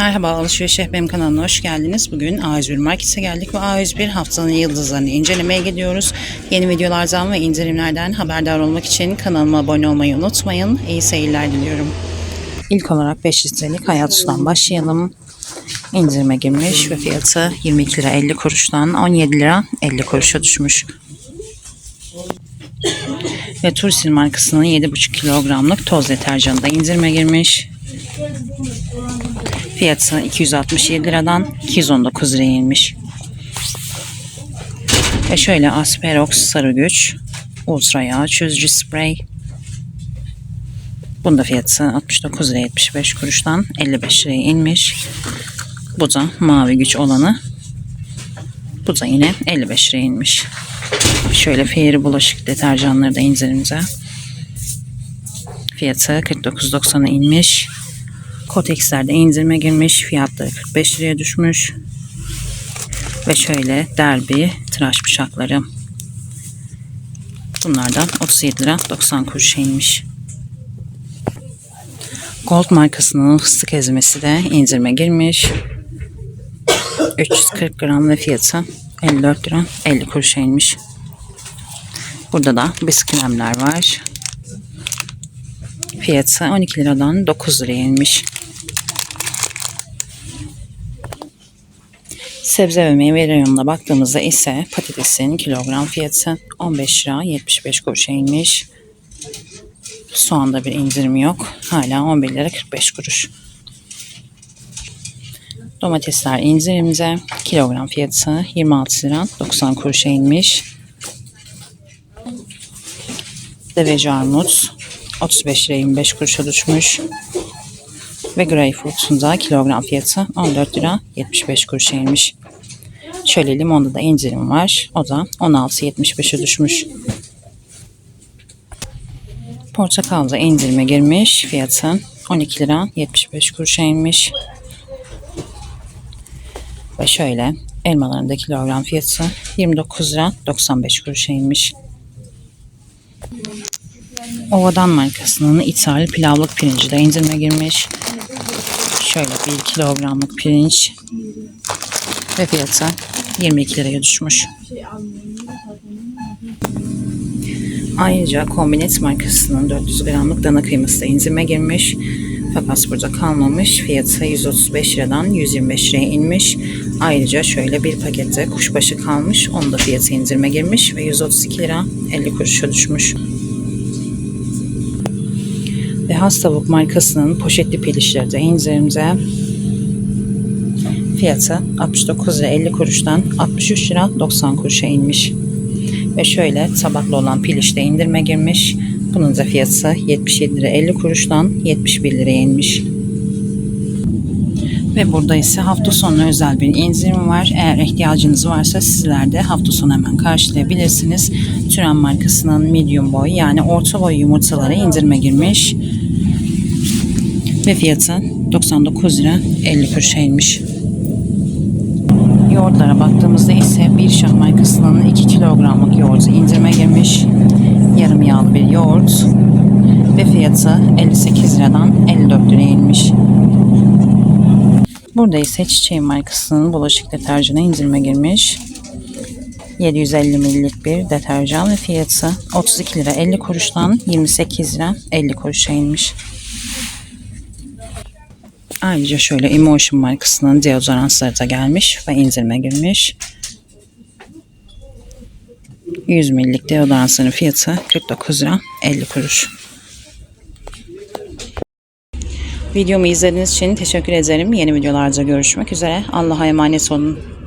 Merhaba Alışveriş Şehbem kanalına hoş geldiniz. Bugün A101 Market'e geldik ve A101 haftanın yıldızlarını incelemeye gidiyoruz. Yeni videolardan ve indirimlerden haberdar olmak için kanalıma abone olmayı unutmayın. İyi seyirler diliyorum. İlk olarak 5 litrelik hayat sudan başlayalım. İndirime girmiş ve fiyatı 22 lira 50 kuruştan 17 lira 50 kuruşa düşmüş. Ve Tursil markasının 7,5 kilogramlık toz deterjanı da indirime girmiş. Fiyatı 267 liradan 219 liraya inmiş. Ve şöyle Asperox sarı güç ultra yağ çözücü sprey. Bunda fiyatı 69 lira 75 kuruştan 55 liraya inmiş. Bu da mavi güç olanı. Bu da yine 55 liraya inmiş. Şöyle Fairy bulaşık deterjanları da indirimde. Fiyatı 49.90'a inmiş. Kotex'lerde indirime girmiş. Fiyatları 45 liraya düşmüş. Ve şöyle derbi tıraş bıçakları. Bunlardan 37 lira 90 kuruşa inmiş. Gold markasının fıstık ezmesi de indirime girmiş. 340 gram ve fiyatı 54 lira 50 kuruşa inmiş. Burada da biskremler var. Fiyatı 12 liradan 9 liraya inmiş. Sebze ve meyve reyonuna baktığımızda ise patatesin kilogram fiyatı 15 lira 75 kuruşa inmiş. Soğanda bir indirim yok. Hala 11 lira 45 kuruş. Domatesler indirimde. Kilogram fiyatı 26 lira 90 kuruşa inmiş. Deveci armut 35 lira 25 kuruşa düşmüş. Ve greyfurtun da kilogram fiyatı 14 lira 75 kuruşa inmiş. Şöyle limonda da indirim var. O da 16.75'e düşmüş. Portakal da indirime girmiş. Fiyatı 12 lira 75 kuruşa inmiş. Ve şöyle elmaların da kilogram fiyatı 29 lira 95 kuruşa inmiş. Ovadan markasının ithal pilavlık pirinci de indirime girmiş. Şöyle 1 kilogramlık pirinç ve fiyatı 22 liraya düşmüş. Ayrıca Kombinet markasının 400 gramlık dana kıyması da indirime girmiş. Fakat burada kalmamış. Fiyatı 135 liradan 125 liraya inmiş. Ayrıca şöyle bir pakette kuşbaşı kalmış. Onun da fiyatı indirime girmiş ve 132 lira 50 kuruşa düşmüş. Has Tavuk markasının poşetli pilişleri de indirimde. Fiyatı 69 lira 50 kuruştan 63 lira 90 kuruşa inmiş. Ve şöyle tabaklı olan piliş de indirime girmiş. Bunun da fiyatı 77 lira 50 kuruştan 71 liraya inmiş. Ve burada ise hafta sonu özel bir indirim var. Eğer ihtiyacınız varsa sizler de hafta sonu hemen karşılayabilirsiniz. Türen markasının medium boy yani orta boy yumurtaları indirime girmiş. Ve fiyatı 99 lira 50 kuruşa inmiş. Yoğurtlara baktığımızda ise bir şah markasının 2 kilogramlık yoğurdu indirime girmiş. Yarım yağlı bir yoğurt ve fiyatı 58 liradan 54 liraya inmiş. Burada ise Çiçeği markasının bulaşık deterjanı indirime girmiş. 750 ml'lik bir deterjan ve fiyatı 32 lira 50 kuruştan 28 lira 50 kuruşa inmiş. Ayrıca şöyle Emotion markasının deodoransları da gelmiş ve indirime girmiş. 100 ml'lik deodoransların fiyatı 49 lira 50 kuruş. Videomu izlediğiniz için teşekkür ederim. Yeni videolarda görüşmek üzere. Allah'a emanet olun.